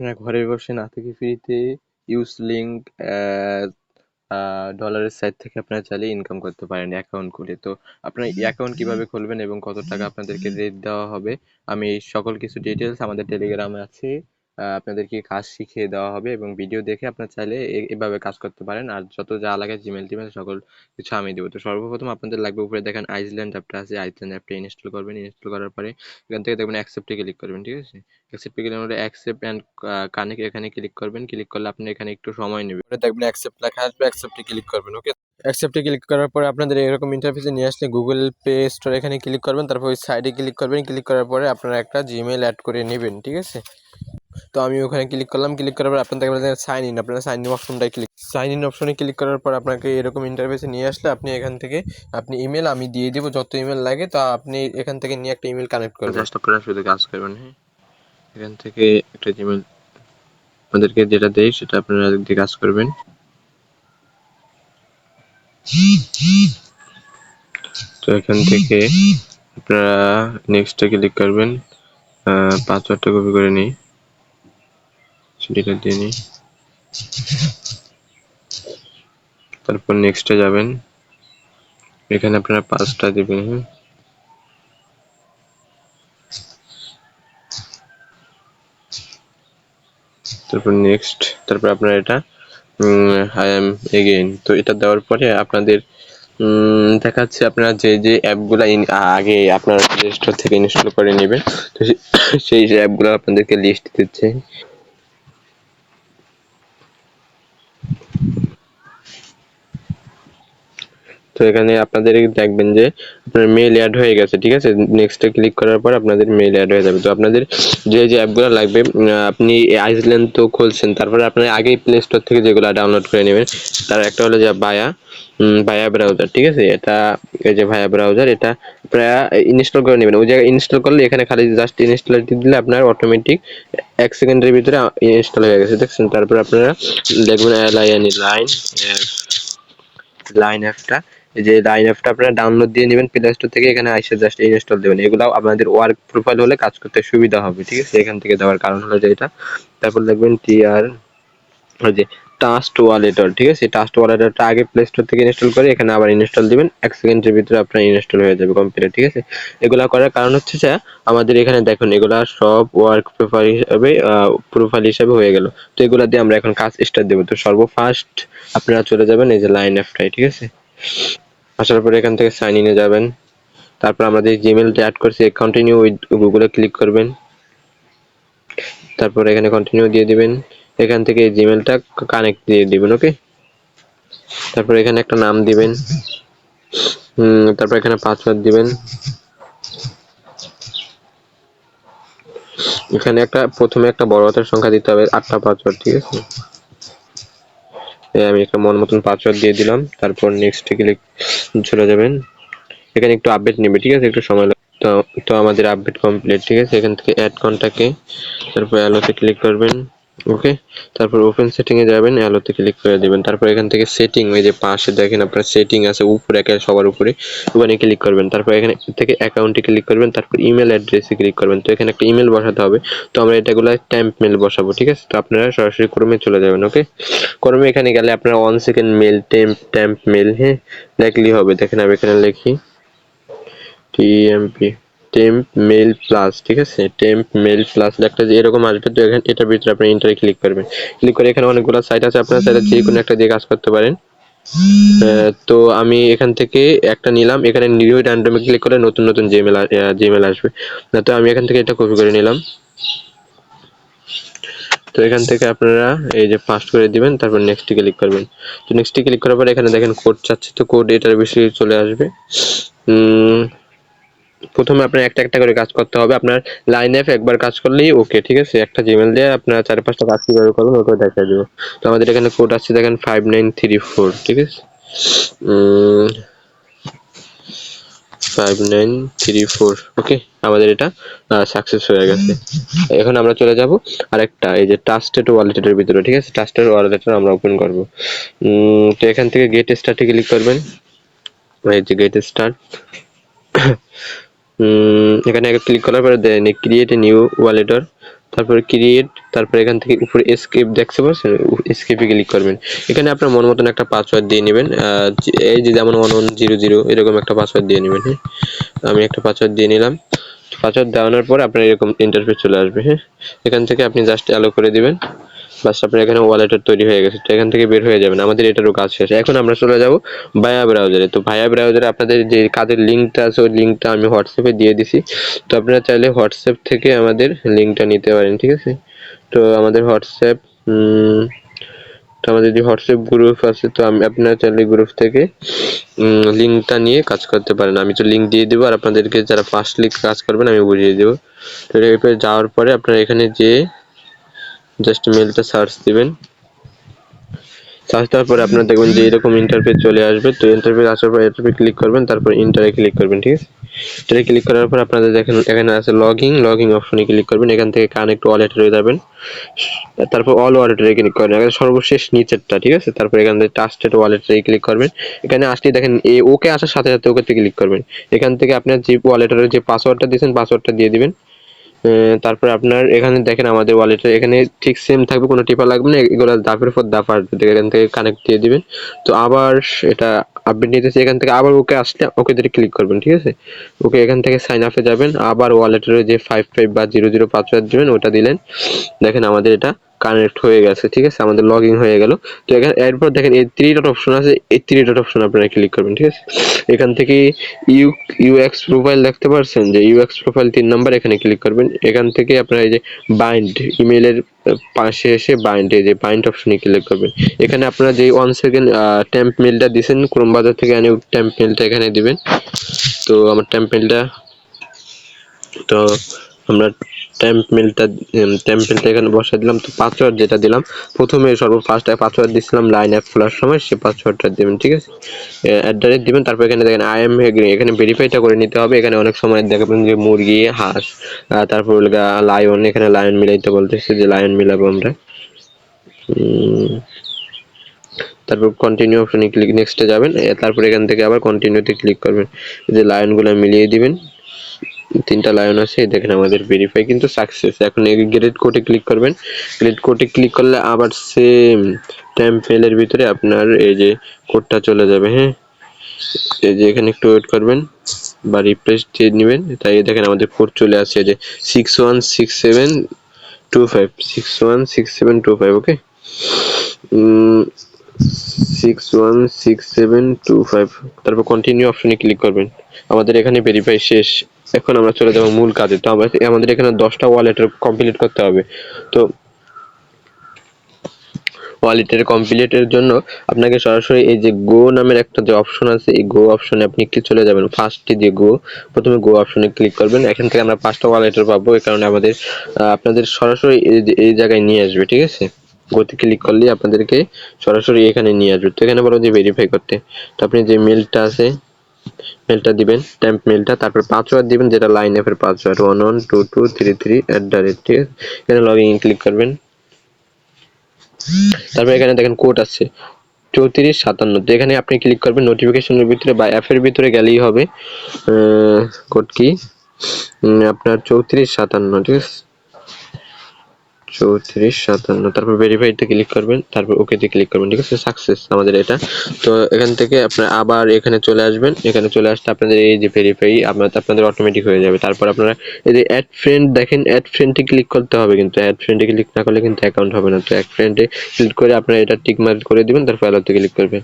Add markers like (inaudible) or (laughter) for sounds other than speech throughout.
আপনারা ঘরে বসে না থেকে ফ্রিতে ইউজ লিঙ্ক ডলারের সাইট থেকে আপনারা চাইলে ইনকাম করতে পারেন অ্যাকাউন্ট খুলে। তো আপনার অ্যাকাউন্ট কীভাবে খুলবেন এবং কত টাকা আপনাদেরকে রেট দেওয়া হবে, আমি সকল কিছু ডিটেলস আমাদের টেলিগ্রামে আছে। আপনাদেরকে কাজ শিখিয়ে দেওয়া হবে এবং ভিডিও দেখে আপনার চাইলে এভাবে কাজ করতে পারেন। আর যত যা লাগে জিমেল টিমেল সকল কিছু আমি দেবো। তো সর্বপ্রথম আপনাদের লাগবে উপরে দেখেন আইসল্যান্ড অ্যাপটা আছে। আইসল্যান্ড অ্যাপটা ইনস্টল করবেন। ইনস্টল করার পরে এখান থেকে দেখবেন অ্যাকসেপ্টে ক্লিক করবেন, ঠিক আছে? অ্যাকসেপ্টে ক্লিক করে অ্যাকসেপ্ট অ্যান্ড কানেক্ট এখানে ক্লিক করবেন। ক্লিক করলে আপনি এখানে একটু সময় নেবে। দেখবেন অ্যাকসেপ্ট লেখা আসবে অ্যাকসেপ্টে ক্লিক করবেন ওকে অ্যাকসেপ্টে ক্লিক করার পরে আপনাদের এরকম ইন্টারফেসে নিয়ে আসলে গুগল প্লে স্টোর এখানে ক্লিক করবেন। তারপর ওই সাইডে ক্লিক করবেন। ক্লিক করার পরে আপনারা একটা জিমেল অ্যাড করে নেবেন, ঠিক আছে? তো আমি ওখানে ক্লিক করলাম ক্লিক করার পর আপনাদের সাইন ইন আপনারা সাইন ইন অপশনটাই ক্লিক সাইন ইন অপশনে ক্লিক করার পর আপনাকে এরকম ইন্টারফেসে নিয়ে আসলে আপনি এখান থেকে আপনি ইমেল আমি দিয়ে দেবো, যত ইমেল লাগে তা আপনি এখান থেকে নিয়ে একটা ইমেল কানেক্ট করবেন। জাস্ট আপনারা শুধু কাজ করবেন হ্যাঁ। এখান থেকে একটা জিমেল আমাদেরকে যেটা দেয় সেটা আপনারা দিয়ে কাজ করবেন। তো এখান থেকে আপনারা নেক্সটে ক্লিক করবেন পাসওয়ার্ডটা কপি করে নিই। সেটা দিয়ে নিই। তারপর নেক্সটে যাবেন। এখানে আপনারা পাঁচটা দিবেন হ্যাঁ? তারপর নেক্সট তারপর আপনারা এটা আই এম এগেইন তো এটা দেওয়ার পরে আপনাদের দেখাচ্ছে আপনারা যে যে অ্যাপগুলো আগে আপনার প্লে স্টোর থেকে ইনস্টল করে নেবেন, তো সেই যে অ্যাপগুলো আপনাদেরকে লিস্ট দিচ্ছে। তো এখানে আপনাদের দেখবেন যে আপনার মেল অ্যাড হয়ে গেছে, ঠিক আছে? নেক্সটে ক্লিক করার পর আপনাদের মেল অ্যাড হয়ে যাবে। তো আপনাদের যে যে অ্যাপগুলো লাগবে আপনি আইসল্যান্ড তো খুলছেন, তারপরে আপনার আগেই প্লে স্টোর থেকে যেগুলো ডাউনলোড করে নেবেন, তার একটা হলো যে বায়া ভায়া ব্রাউজার ঠিক আছে? এটা, এই যে ভায়া ব্রাউজার এটা প্রায় ইনস্টল করে নেবেন। ওই জায়গায় ইনস্টল করলে এখানে খালি জাস্ট ইনস্টল দিলে আপনার অটোমেটিক এক সেকেন্ডের ভিতরে ইনস্টল হয়ে গেছে, দেখছেন? তারপর আপনারা দেখবেন লাইন লাইন অ্যাপটা যে লাইন অ্যাপটা আপনারা ডাউনলোড দিয়ে নেবেন প্লে স্টোর থেকে এখানে আইসে জাস্ট ইনস্টল দেবেন। এগুলো আপনাদের ওয়ার্ক প্রোফাইল হলে কাজ করতে সুবিধা হবে, ঠিক আছে? এখান থেকে দেওয়ার কারণ হলো যে এটা। তারপর দেখবেন টি আর ওই যে টাস্ট ওয়ালেটর ঠিক আছে? টাস্ট ওয়ালেটরটা আগে প্লে স্টোর থেকে ইনস্টল করে এখানে আবার ইনস্টল দিবেন। এক সেকেন্ডের ভিতরে আপনার ইনস্টল হয়ে যাবে কম্পিউটার ঠিক আছে? এগুলা করার কারণ হচ্ছে যে, আমাদের এখানে দেখুন, এগুলা সব ওয়ার্ক প্রোফাইল হিসাবে প্রোফাইল হিসাবে হয়ে গেল। তো এগুলা দিয়ে আমরা এখন কাজ স্টার্ট দেবো। তো সর্বফার্স্ট আপনারা চলে যাবেন এই যে লাইন অ্যাপটাই ঠিক আছে? আসার পরে এখান থেকে সাইন ইনে যাবেন। তারপর আমরা আমাদের জিমেলটা অ্যাড করছি কন্টিনিউ উইথ গুগলে ক্লিক করবেন। তারপর এখানে কন্টিনিউ দিয়ে দিবেন। এখান থেকে এই জিমেলটা কানেক্ট দিয়ে দিবেন ওকে তারপর এখানে একটা নাম দিবেন। তারপর এখানে পাসওয়ার্ড দিবেন। এখানে একটা, প্রথমে একটা বড় হাতের সংখ্যা দিতে হবে, আটটা পাসওয়ার্ড ঠিক আছে? আমি একটা মন মতন পাসওয়ার্ড দিয়ে দিলাম। তারপর নেক্সট ক্লিক চলে যাবেন। এখানে একটু আপডেট নেবে, ঠিক আছে? একটু সময় লাগবে। তো তো আমাদের আপডেট কমপ্লিট ঠিক আছে? এখান থেকে অ্যাড কন্টাক্টে তারপর অ্যালোতে ক্লিক করবেন। ওকে তারপর ওপেন সেটিং এ যাবেন অ্যালোতে ক্লিক করে দিবেন। তারপর এখান থেকে সেটিং ওই যে পাশে দেখেন আপনার সেটিং আছে, উপরে, একে সবার উপরে, ওখানে ক্লিক করবেন। তারপর এখানে থেকে অ্যাকাউন্টে ক্লিক করবেন, তারপর ইমেল অ্যাড্রেসে ক্লিক করবেন। তো এখানে একটা ইমেল বসাতে হবে। তো আমরা এটাগুলো ট্যাম্প মেল বসাবো, ঠিক আছে? তো আপনারা সরাসরি ক্রমে চলে যাবেন ওকে ক্রমে এখানে গেলে আপনারা one second mail temp temp mail হ্যাঁ? লিখলেই হবে। দেখেন আমি এখানে লিখি টিএমপি টেম্প মেল প্লাস ঠিক আছে? টেম্প মেল প্লাস একটা এরকম আসবে, তো এখানে, এটার ভিতরে আপনি ইন্টারে ক্লিক করবেন। ক্লিক করে এখানে অনেকগুলো সাইট আছে, আপনার সাইটে যে কোনো একটা দিয়ে কাজ করতে পারেন। তো আমি এখান থেকে একটা নিলাম, এখানে নিউ র্যান্ডমে ক্লিক করে নতুন নতুন জিমেল জিমেল আসবে। না তো আমি এখান থেকে এটা কপি করে নিলাম। তো এখান থেকে আপনারা এই যে ফার্স্ট করে দিবেন, তারপর নেক্সট ক্লিক করবেন। তো নেক্সট ক্লিক করার পর এখানে দেখেন কোড চাচ্ছে, তো কোড এটার বেশি চলে আসবে। প্রথমে আপনার একটা একটা করে কাজ করতে হবে। আপনার লাইন এফ একবার কাজ করলেই ওকে ঠিক আছে? একটা জিমেল দিয়ে আপনার চার পাঁচটা কাজ কীভাবে করবেন ওটা দেখা দেবো। তো আমাদের এখানে কোড আসছে দেখেন ফাইভ নাইন থ্রি ফোর ঠিক আছে? Five nine three four okay আমাদের এটা সাকসেস হয়ে গেছে। এখন আমরা চলে যাব আরেকটা, এই যে ট্রাস্টেড ওয়ালেটের ভিতরে, ঠিক আছে? ট্রাস্টেড ওয়ালেটটা আমরা ওপেন করব। তো এখান থেকে গেট স্টার্টে ক্লিক করবেন। এই যে গেট স্টার্ট এখানে ক্লিক করার পরে দেন ক্রিয়েট এ নিউ ওয়ালেটর তারপরে ক্রিয়েট তারপর এখান থেকে উপরে এসকেপ দেখতে পাচ্ছেন? এসকেপে ক্লিক করবেন। এখানে আপনার মন মতন একটা পাসওয়ার্ড দিয়ে নেবেন। এই যে যেমন ওয়ান ওয়ান জিরো জিরো এরকম একটা পাসওয়ার্ড দিয়ে নেবেন হ্যাঁ? আমি একটা পাসওয়ার্ড দিয়ে নিলাম। পাসওয়ার্ড দেওয়ানোর পর আপনার এরকম ইন্টারফেস চলে আসবে হ্যাঁ? এখান থেকে আপনি জাস্ট অ্যালো করে দিবেন। বাস আপনার এখানে ওয়ালেটের তৈরি হয়ে গেছে, তো এখান থেকে বের হয়ে যাবেন। আমাদের এটারও কাজ শেষ। এখন আমরা চলে যাব ভায়া ব্রাউজারে তো ভায়া ব্রাউজারে আপনাদের যে কাজের লিঙ্কটা আছে, ওই লিঙ্কটা আমি হোয়াটসঅ্যাপে দিয়ে দিছি। তো আপনারা চাইলে হোয়াটসঅ্যাপ থেকে আমাদের লিঙ্কটা নিতে পারেন, ঠিক আছে? তো আমাদের হোয়াটসঅ্যাপ তো আমাদের যে হোয়াটসঅ্যাপ গ্রুপ আছে, তো আমি, আপনারা চাইলে গ্রুপ থেকে লিঙ্কটা নিয়ে কাজ করতে পারেন। আমি তো লিঙ্ক দিয়ে দেবো, আর আপনাদেরকে যারা ফার্স্ট লিঙ্ক কাজ করবেন, আমি বুঝিয়ে দেবো। তো এরপরে যাওয়ার পরে আপনারা এখানে যে জাস্ট মেলটা সার্চ দিবেন। সার্চ দেওয়ার পরে আপনারা দেখবেন যে এরকম ইন্টারফেস চলে আসবে। তো ইন্টারফেস আসার পর এটাতে ক্লিক করবেন, তারপর ইন্টারে ক্লিক করবেন, ঠিক আছে? এটাতে ক্লিক করার পর আপনাদের দেখেন, এখানে আছে লগইন লগইন অপশনে ক্লিক করবেন, এখান থেকে কানেক্ট ওয়ালেট হয়ে যাবেন। তারপর অল ওয়ালেটে ক্লিক করবেন এখানে সর্বশেষ নিচেরটা, ঠিক আছে? তারপর এখান থেকে ট্রাস্টেড ওয়ালেটে ক্লিক করবেন। এখানে আসলে দেখেন, এ ওকে আসার সাথে সাথে ওকে ক্লিক করবেন। এখান থেকে আপনার যে ওয়ালেটের যে পাসওয়ার্ডটা দিয়েছেন পাসওয়ার্ডটা দিয়ে দিবেন। তারপর আপনার এখানে দেখেন আমাদের ওয়ালেটের এখানে ঠিক সেম থাকবে, কোনো টিপা লাগবে না এগুলো দাপের পর দাপ আসবে এখান থেকে কানেক্ট দিয়ে দিবেন। তো আবার এটা আপডেট নিতেছে, এখান থেকে আবার ওকে আসলে ওকে ধরে ক্লিক করবেন, ঠিক আছে? ওকে এখান থেকে সাইন আপে যাবেন, আবার ওয়ালেটের যে ফাইভ ফাইভ বা জিরো জিরো পাসওয়ার্ড দেবেন, ওটা দিলেন। দেখেন আমাদের এটা কানেক্ট হয়ে গেছে, ঠিক আছে? আমাদের লগ ইন হয়ে গেল। তো এখানে এরপর দেখেন এই থ্রি ডট অপশন আছে, এই থ্রি ডট অপশন আপনারা ক্লিক করবেন, ঠিক আছে? এখান থেকে ইউ ইউএক্স প্রোফাইল দেখতে পারছেন? যে ইউএক্স প্রোফাইল তিন নাম্বার এখানে ক্লিক করবেন। এখান থেকে আপনারা এই যে বাইন্ড ইমেলের পাশে এসে বাইন্ড এই যে বাইন্ড অপশনে ক্লিক করবেন। এখানে আপনারা যে ওয়ান সেকেন্ড টেম্প মেলটা দিয়েছেন ক্রোম বাজার থেকে আনি টেম্প মেলটা এখানে দিবেন। তো আমার টেম্প মেলটা তো আমরা টেম্প মেলটা টেম্প মেলটা এখানে বসা দিলাম। তো পাসওয়ার্ড যেটা দিলাম, প্রথমে সর্ব ফার্স্ট পাসওয়ার্ড দিছিলাম লাইন অ্যাপ খোলার সময়, সে পাসওয়ার্ডটা দিবেন, ঠিক আছে? অ্যাড্রেস দিবেন, তারপর এখানে দেখেন আই এম এখানে ভেরিফাইটা করে নিতে হবে। এখানে অনেক সময় দেখবেন যে মুরগি, হাঁস তারপর লায়ন এখানে লায়ন মিলাইতে বলতেছে যে লায়ন মিলাবো আমরা। তারপর কন্টিনিউ অপশনে ক্লিক নেক্সটে যাবেন তারপর এখান থেকে আবার কন্টিনিউতে ক্লিক করবেন। যে লায়নগুলো মিলিয়ে দিবেন। তিনটা লায়ন আছে, দেখেন আমাদের ভেরিফাই কিন্তু সাকসেস এখন গ্রেড কোডে ক্লিক করবেন। গ্রেড কোডে ক্লিক করলে আবার সেম টেম্পেলের ভিতরে আপনার এই যে কোডটা চলে যাবে হ্যাঁ? এই যে এখানে একটু ওয়েট করবেন বা রিফ্রেশ দিয়ে নেবেন। তাই দেখেন আমাদের কোড চলে আসছে যে six one six seven two five six one six seven two five okay six one six seven two five তারপর কন্টিনিউ অপশনে ক্লিক করবেন। আমাদের এখানে ভেরিফাই শেষ। এখন আমরা চলে যাব মূল কাজে। তো আমরা আমাদের এখানে দশটা ওয়ালেটের কমপ্লিট করতে হবে। তো ওয়ালেটের কমপ্লিটের জন্য আপনাকে সরাসরি এই যে গো নামের একটা যে অপশন আছে, এই গো অপশনে আপনি একটু চলে যাবেন। ফার্স্টে যে গো প্রথমে গো অপশনে ক্লিক করবেন। এখান থেকে আমরা পাঁচটা ওয়ালেটের পাবো, এই কারণে আমাদের আপনাদের সরাসরি এই এই জায়গায় নিয়ে আসবে, ঠিক আছে? গোতে ক্লিক করলে আপনাদেরকে সরাসরি এখানে নিয়ে আসবে। তো এখানে বলো যে ভেরিফাই করতে। তো আপনি যে মেলটা আছে মেলটা দিবেন টেম্প মেলটা তারপর পাসওয়ার্ড দিবেন, যেটা লাইন অ্যাপের password one one two two three three at the rate ঠিক আছে এখানে লগ ইন ক্লিক করবেন। তারপর এখানে দেখেন কোড আছে, চৌত্রিশ সাতান্ন। তো এখানে আপনি ক্লিক করবেন নোটিফিকেশনের ভিতরে বা অ্যাপের ভিতরে গেলেই হবে। কোড কি? আপনার চৌত্রিশ সাতান্ন, ঠিক আছে? চৌত্রিশ, সাতান্ন, তারপর ভেরিফাইতে ক্লিক করবেন, তারপর ওকেতে ক্লিক করবেন, ঠিক আছে? সাকসেস আমাদের এটা। তো এখান থেকে আপনার আবার এখানে চলে আসবেন, এখানে চলে আসতে আপনাদের এই যে ভেরিফাই আপনার আপনাদের অটোমেটিক হয়ে যাবে। তারপর আপনারা এই যে অ্যাড ফ্রেন্ড দেখেন অ্যাড ফ্রেন্ডে ক্লিক করতে হবে কিন্তু অ্যাড ফ্রেন্ডে ক্লিক না করলে কিন্তু অ্যাকাউন্ট হবে না। তো অ্যাড ফ্রেন্ডে ক্লিক করে আপনারা এটা টিক মার্ক করে দিবেন, তারপর অ্যালোতে ক্লিক করবেন।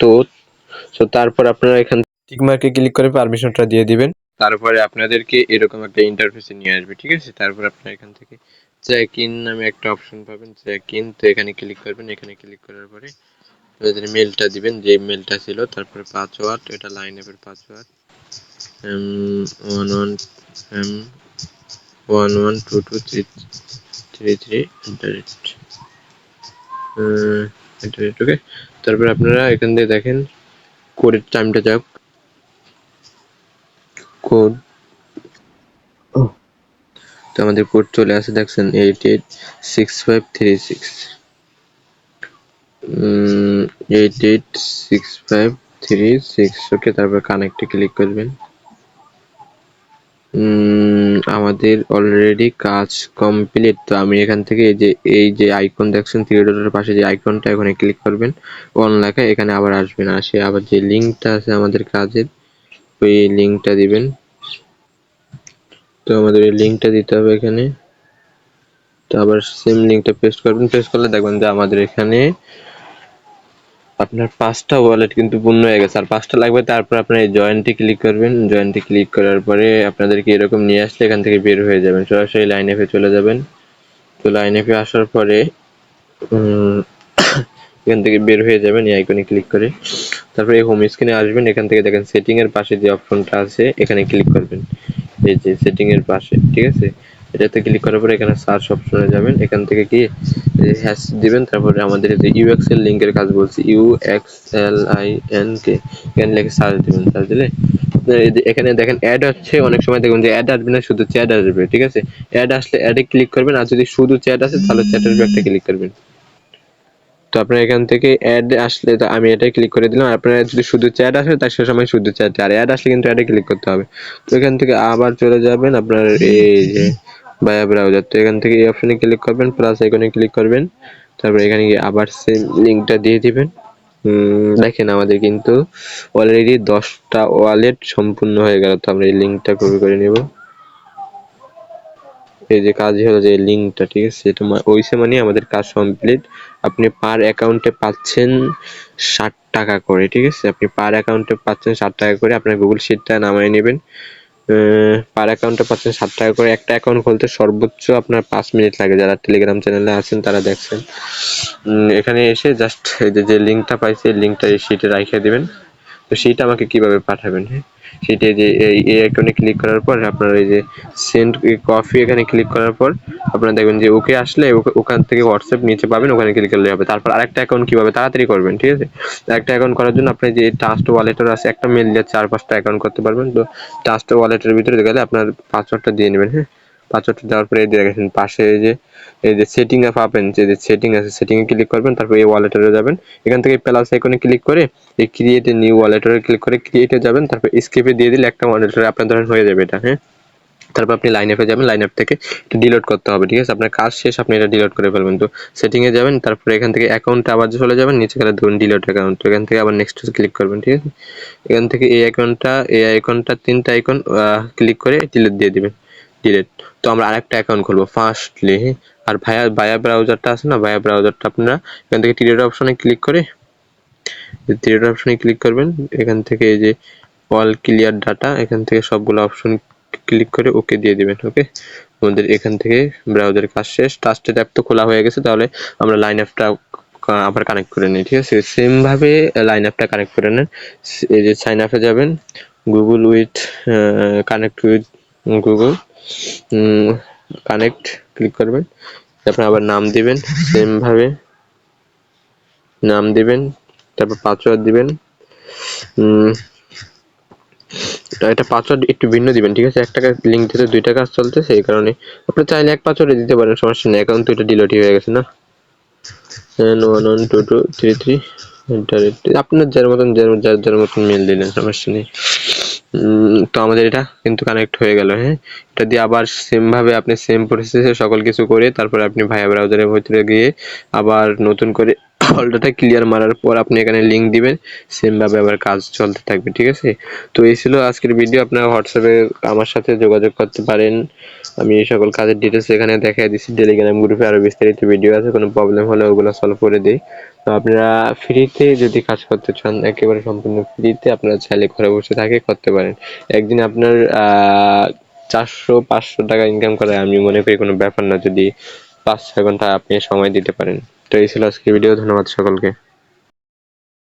তো তো তারপর আপনারা এখান টিক মার্কে ক্লিক করে পারমিশনটা দিয়ে দিবেন। তারপরে আপনাদেরকে এরকম একটা ইন্টারফেসে নিয়ে আসবে, ঠিক আছে? তারপর আপনারা এখান থেকে চেক ইন নামে একটা অপশন পাবেন চেক ইন তো এখানে ক্লিক করবেন, এখানে ক্লিক করার পরে আপনাদের মেলটা দিবেন, যে মেলটা ছিল, তারপরে পাসওয়ার্ড এটা লাইন অ্যাপের password one one one one two two three three three internet okay তারপরে আপনারা এখান থেকে দেখেন কোডের টাইমটা যাক কোড। তো আমাদের কোড চলে আসে দেখছেন eight eight six five three six eight eight six five three six okay তারপর কানেক্টে ক্লিক করবেন। আমাদের অলরেডি কাজ কমপ্লিট তো আমি এখান থেকে এই যে এই যে আইকন দেখছেন থ্রি ডটের পাশে যে আইকনটা এখানে ক্লিক করবেন। অন লেখা এখানে আবার আসবেন আসে আবার যে লিঙ্কটা আছে আমাদের কাজের ওই লিঙ্কটা দিবেন। তো আমাদের এই লিঙ্কটা দিতে হবে এখানে। তো আবার সেম লিঙ্কটা পেস্ট করবেন। পেস্ট করলে দেখবেন যে আমাদের এখানে আপনার পাঁচটা ওয়ালেট কিন্তু পূর্ণ হয়ে গেছে। আর পাঁচটা লাগবে, তারপর আপনার এই জয়েন্টে ক্লিক করবেন। জয়েন্টে ক্লিক করার পরে আপনাদেরকে এরকম নিয়ে আসলে এখান থেকে বের হয়ে যাবেন। সরাসরি লাইন এফে চলে যাবেন। তো লাইন এফে আসার পরে এখান থেকে বের হয়ে যাবেন এই আইকনে ক্লিক করে। তারপরে হোম স্ক্রিনে আসবেন, এখান থেকে দেখেন সেটিং এর পাশে যে অপশনটা আছে, এখানে ক্লিক করবেন। এই যে সেটিং এর পাশে, ঠিক আছে? এটাতে ক্লিক করার পরে এখানে সার্চ অপশনে যাবেন। এখান থেকে কি? হ্যাশ দিবেন, তারপরে আমাদের যে ইউএক্স এর লিংকের কাজ বলছি U X L I N K এখানে লিখে সার্চ দিবেন সার্চ দিলে। এখানে দেখেন অ্যাড হচ্ছে, অনেক সময় দেখুন যে অ্যাড আসবে না, শুধু চ্যাট আসবে, ঠিক আছে? অ্যাড আসলে অ্যাডে ক্লিক করবেন, আর যদি শুধু চ্যাট আসে, তাহলে চ্যাটের একটা ক্লিক করবেন। তো আপনার এখান থেকে অ্যাড আসলে আমি এটাই ক্লিক করে দিলাম। আপনার যদি শুধু চ্যাট আসে, তার সে সময় শুধু চ্যাট আর অ্যাড আসলে কিন্তু অ্যাডে ক্লিক করতে হবে। তো এখান থেকে আবার চলে যাবেন আপনার এই যে বায়া ব্রাউজার তো এখান থেকে এই অপশনে ক্লিক করবেন প্লাস আইকনে ক্লিক করবেন। তারপর এখানে গিয়ে আবার সেম লিঙ্কটা দিয়ে দিবেন। দেখেন আমাদের কিন্তু অলরেডি দশটা ওয়ালেট সম্পূর্ণ হয়ে গেল। তো আমরা এই লিঙ্কটা কপি করে নেব। এই যে কাজ হলো যে লিঙ্কটা, ঠিক আছে? এটা ওইসে মানে আমাদের কাজ কমপ্লিট আপনি পার অ্যাকাউন্টে পাচ্ছেন ষাট টাকা করে, ঠিক আছে? আপনি পার অ্যাকাউন্টে পাচ্ছেন ষাট টাকা করে, আপনার গুগল শিটটা নামায় নেবেন। পার অ্যাকাউন্টে পাচ্ছেন ষাট টাকা করে। একটা অ্যাকাউন্ট খুলতে সর্বোচ্চ আপনার পাঁচ মিনিট লাগে। যারা টেলিগ্রাম চ্যানেলে আছেন, তারা দেখছেন। এখানে এসে জাস্ট এই যে লিঙ্কটা পাইছে, এই লিঙ্কটা এই শিটে রাখে দিবেন। তো সেইটা আমাকে কীভাবে পাঠাবেন হ্যাঁ? সেটা যে এই আইকনে ক্লিক করার পর আপনার এই যে সেন্ড কফি এখানে ক্লিক করার পর আপনারা দেখবেন যে ওকে আসলে ওখান থেকে হোয়াটসঅ্যাপ নিচে পাবেন, ওখানে ক্লিক করলে হবে। তারপর আরেকটা অ্যাকাউন্ট কীভাবে তাড়াতাড়ি করবেন, ঠিক আছে? একটা অ্যাকাউন্ট করার জন্য আপনি যে টাস্ট ওয়ালেটের আছে, একটা মেল দিয়ে চার পাঁচটা অ্যাকাউন্ট করতে পারবেন। তো টাস্ট ওয়ালেটের ভিতরে গেলে আপনার পাসওয়ার্ডটা দিয়ে নেবেন হ্যাঁ? পাসওয়ার্ডটা দেওয়ার পরে এই যে দেখেন পাশে এই যে এই যে সেটিং এ পাবেন, যে যে সেটিং আছে সেটিং এ ক্লিক করবেন, তারপর এই ওয়ালেটে যাবেন। এখান থেকে প্লাস আইকনে ক্লিক করে, এই ক্রিয়েট এ নিউ ওয়ালেটে ক্লিক করে ক্রিয়েটে যাবেন, তারপর স্কেপে দিয়ে দিলে একটা ওয়ালেটে আপনার ধরেন হয়ে যাবে এটা হ্যাঁ? তারপর আপনি লাইন অ্যাপে যাবেন লাইন অ্যাপ থেকে এটা ডিলিট করতে হবে, ঠিক আছে? আপনার কাজ শেষ, আপনি এটা ডিলিট করে ফেলবেন। তো সেটিং এ যাবেন, তারপরে এখান থেকে অ্যাকাউন্টে আবার চলে যাবেন, নিচে গেলে ধরুন ডিলিট অ্যাকাউন্ট এখান থেকে আবার নেক্সট ক্লিক করবেন, ঠিক আছে? এখান থেকে এই অ্যাকাউন্টটা এই আইকনটা তিনটা আইকন ক্লিক করে ডিলিট দিয়ে দিবেন। ডিলিট তো আমরা আরেকটা অ্যাকাউন্ট খুলবো ফার্স্টলি আর ভায়া ভায়া ব্রাউজারটা আছে না? ভায়া ব্রাউজারটা আপনারা এখান থেকে ডিলিট অপশনে ক্লিক করে ডিলিট অপশনে ক্লিক করবেন। এখান থেকে এই যে অল ক্লিয়ার ডাটা এখান থেকে সবগুলো অপশন ক্লিক করে ওকে দিয়ে দিবেন ওকে আমাদের এখান থেকে ব্রাউজারের কাজ শেষ। ট্রাস্টেড অ্যাপ তো খোলা হয়ে গেছে, তাহলে আমরা লাইন অ্যাপটা আবার কানেক্ট করে নিই, ঠিক আছে? সেম ভাবে লাইন অ্যাপটা কানেক্ট করে নেন। এই যে সাইন আপে যাবেন। Google with connect with Google connect click করবেন। তারপর আবার নাম দিবেন সেম ভাবে। নাম দিবেন, তারপর পাসওয়ার্ড দিবেন। এটা পাসওয়ার্ড একটু ভিন্ন দিবেন, ঠিক আছে? একটা লিঙ্ক দিতে দুইটা কাজ চলতেছে এই কারণে। আপনি চাইলে এক পাসওয়ার্ডে দিতে পারেন, সমস্যা নেই অ্যাকাউন্ট তো এটা ডিলিট হয়ে গেছে না? One one two two three three আপনার যার মতন, যার যার মতন মেল দিলেন, সমস্যা নেই। তো আমাদের এটা কিন্তু কানেক্ট হয়ে গেল হ্যাঁ? এটা দিয়ে আবার সেম ভাবে আপনি সেম প্রসেসে সকল কিছু করে তারপরে আপনি ভায়া ব্রাউজারের ভিতরে গিয়ে আবার নতুন করে (coughs) অলটাটা ক্লিয়ার মারার পর আপনি এখানে লিংক দিবেন সেম ভাবে আবার কাজ চলতে থাকবে, ঠিক আছে? তো এই ছিল আজকের ভিডিও আপনারা হোয়াটসঅ্যাপে আমার সাথে যোগাযোগ করতে পারেন। আমি এই সকল কাজের ডিটেলস এখানে দেখাই দিচ্ছি টেলিগ্রাম গ্রুপে আরও বিস্তারিত ভিডিও আছে, কোনো প্রবলেম হলে ওগুলো সলভ করে দিই। তো আপনারা ফ্রিতে যদি কাজ করতে চান, একেবারে সম্পূর্ণ ফ্রিতে আপনারা চাইলে ঘরে বসে থাকে করতে পারেন। একদিন আপনার চারশো, পাঁচশো টাকা ইনকাম করা, আমি মনে করি কোনো ব্যাপার না। যদি পাঁচ, ছয় ঘণ্টা আপনি সময় দিতে পারেন। তো এই ছিল আজকের ভিডিও ধন্যবাদ সকলকে।